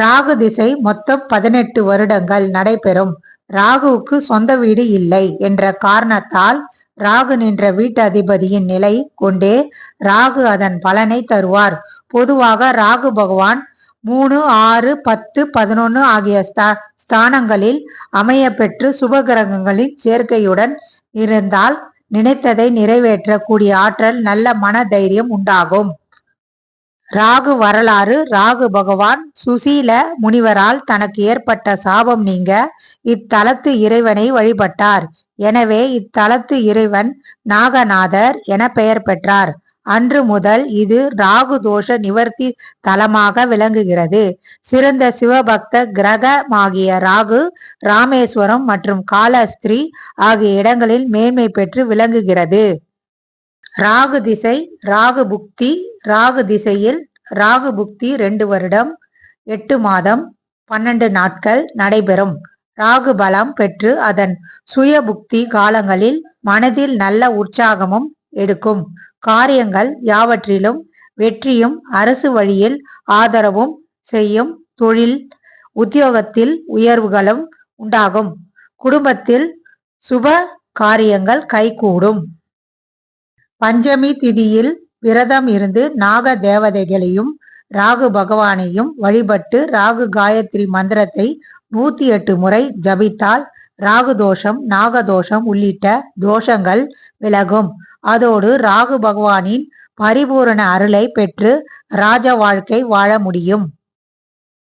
ராகு திசை மொத்தம் பதினெட்டு வருடங்கள் நடைபெறும். ராகுவுக்கு சொந்த வீடு இல்லை என்ற காரணத்தால் ராகு நின்ற வீட்டு அதிபதியின் நிலை கொண்டே ராகு அதன் பலனை தருவார். பொதுவாக ராகு பகவான் மூணு ஆறு பத்து பதினொன்னு ஆகிய ஸ்தா- ஸ்தானங்களில் அமைய பெற்று சுபகிரகங்களின் சேர்க்கையுடன் இருந்தால் நினைத்ததை நிறைவேற்றக்கூடிய ஆற்றல் நல்ல மன தைரியம் உண்டாகும். ராகு வரலாறு ராகு பகவான் சுசீல முனிவரால் தனக்கு ஏற்பட்ட சாபம் நீங்க இத்தலத்து இறைவனை வழிபட்டார். எனவே இத்தலத்து இறைவன் நாகநாதர் என பெயர் பெற்றார். அன்று முதல் இது ராகு தோஷ நிவர்த்தி தலமாக விளங்குகிறது. சிறந்த சிவபக்த கிரகமாகிய ராகு ராமேஸ்வரம் மற்றும் காலஸ்திரி ஆகிய இடங்களில் மேன்மை பெற்று விளங்குகிறது. ராகு திசை ராகு புக்தி ராகு திசையில் ராகு புக்தி ரெண்டு வருடம் எட்டு மாதம் பன்னெண்டு நாட்கள் நடைபெறும். ராகு பலம் பெற்று அதன் சுய புக்தி காலங்களில் மனதில் நல்ல உற்சாகமும் எடுக்கும். காரியங்கள் யாவற்றிலும் வெற்றியும் அரசு வழியில் ஆதரவும் செய்யும் தொழில் உத்தியோகத்தில் உயர்வுகளும் உண்டாகும். குடும்பத்தில் சுப காரியங்கள் கைகூடும். பஞ்சமி திதியில் விரதம் இருந்து நாக தேவதைகளையும் ராகு பகவானையும் வழிபட்டு ராகு காயத்ரி மந்திரத்தை நூத்தி எட்டு முறை ஜபித்தால் ராகு தோஷம் நாகதோஷம் உள்ளிட்ட தோஷங்கள் விலகும். அதோடு ராகு பகவானின் பரிபூரண அருளை பெற்று ராஜ வாழ்க்கை வாழ முடியும்.